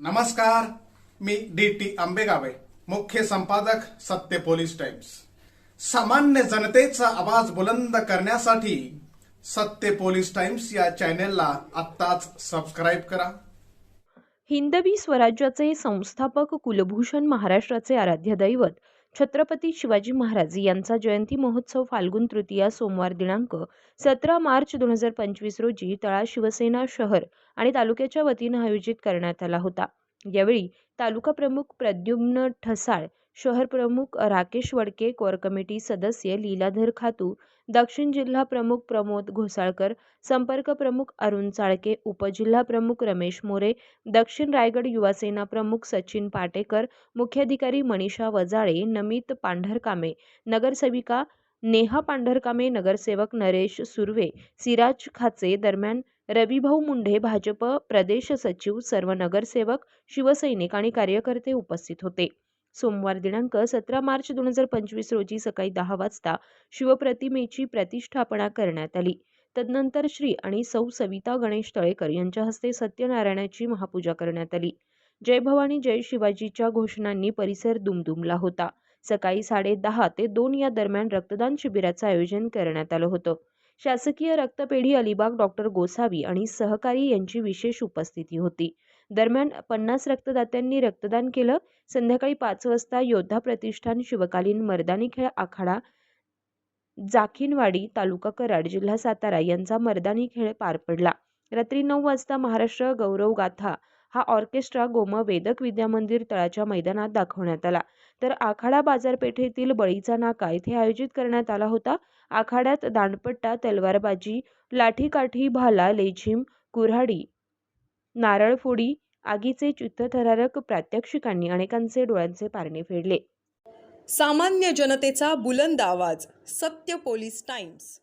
नमस्कार मी D T आंबेगावे मुख्य संपादक सत्य पोलीस टाइम्स. सामान्य जनतेचा आवाज बुलंद करण्यासाठी सत्य पोलीस टाइम्स या चॅनेलला आत्ताच सबस्क्राईब करा. हिंदवी स्वराज्याचे संस्थापक कुलभूषण महाराष्ट्राचे आराध्य दैवत छत्रपती शिवाजी महाराज यांचा जयंती महोत्सव फाल्गुन तृतीया सोमवार दिनांक सतरा मार्च दोन हजार पंचवीस रोजी तळा शिवसेना शहर आणि तालुक्याच्या वतीनं आयोजित करण्यात आला होता. यावेळी तालुका प्रमुख प्रद्युम्न ठसाळ शहर प्रमुख राकेश वडके कोर कमिटी सदस्य लीलाधर खातू दक्षिण जिल्हा प्रमुख प्रमोद घोसाळकर संपर्क प्रमुख अरुण चाळके उपजिल्हा प्रमुख रमेश मोरे दक्षिण रायगड युवासेना प्रमुख सचिन पाटेकर मुख्याधिकारी मनीषा वजाळे नमित पांढरकामे नगरसेविका नेहा पांढरकामे नगरसेवक नरेश सुर्वे सिराज खाचे दरम्यान रविभाऊ मुंढे भाजप प्रदेश सचिव सर्व नगरसेवक शिवसैनिक आणि कार्यकर्ते उपस्थित होते. सोमवार दिनांक सतरा मार्च दोन हजार पंचवीस रोजी सकाळी दहा वाजता शिवप्रतिमेची प्रतिष्ठापना करण्यात आली. तदनंतर श्री आणि सौ सविता गणेश तळेकर यांच्या हस्ते सत्यनारायणाची महापूजा करण्यात आली. जय भवानी जय शिवाजीच्या घोषणांनी परिसर दुमदुमला होता. सकाळी साडे दहा ते दोन या दरम्यान रक्तदान शिबिराचं आयोजन करण्यात आलं होतं. शासकीय रक्तपेढी अलिबाग डॉक्टर गोसावी आणि सहकारी यांची विशेष उपस्थिती होती. दरम्यान पन्नास रक्तदात्यांनी रक्तदान केलं. संध्याकाळी पाच वाजता योद्धा प्रतिष्ठान शिवकालीन मर्दानी खेळ आखाडा जाखिनवाडी तालुका कराड जिल्हा सातारा यांचा मर्दानी खेळ पार पडला. रात्री नऊ वाजता महाराष्ट्र गौरव गाथा हा ऑर्केस्ट्रा गोम वेदक विद्या मंदिर तळाच्या मैदानात दाखवण्यात आला. तर आखाडा बाजारपेठेतील बळीचा नाका येथे आयोजित करण्यात आला होता. आखाड्यात दांडपट्टा तलवारबाजी लाठीकाठी भाला लेझिम कुऱ्हाडी नारळफोडी आगीचे चित्तथरारक प्रात्यक्षिकांनी अनेकांचे डोळ्यांचे पारणे फेडले. सामान्य जनतेचा बुलंद आवाज सत्य पोलीस टाइम्स.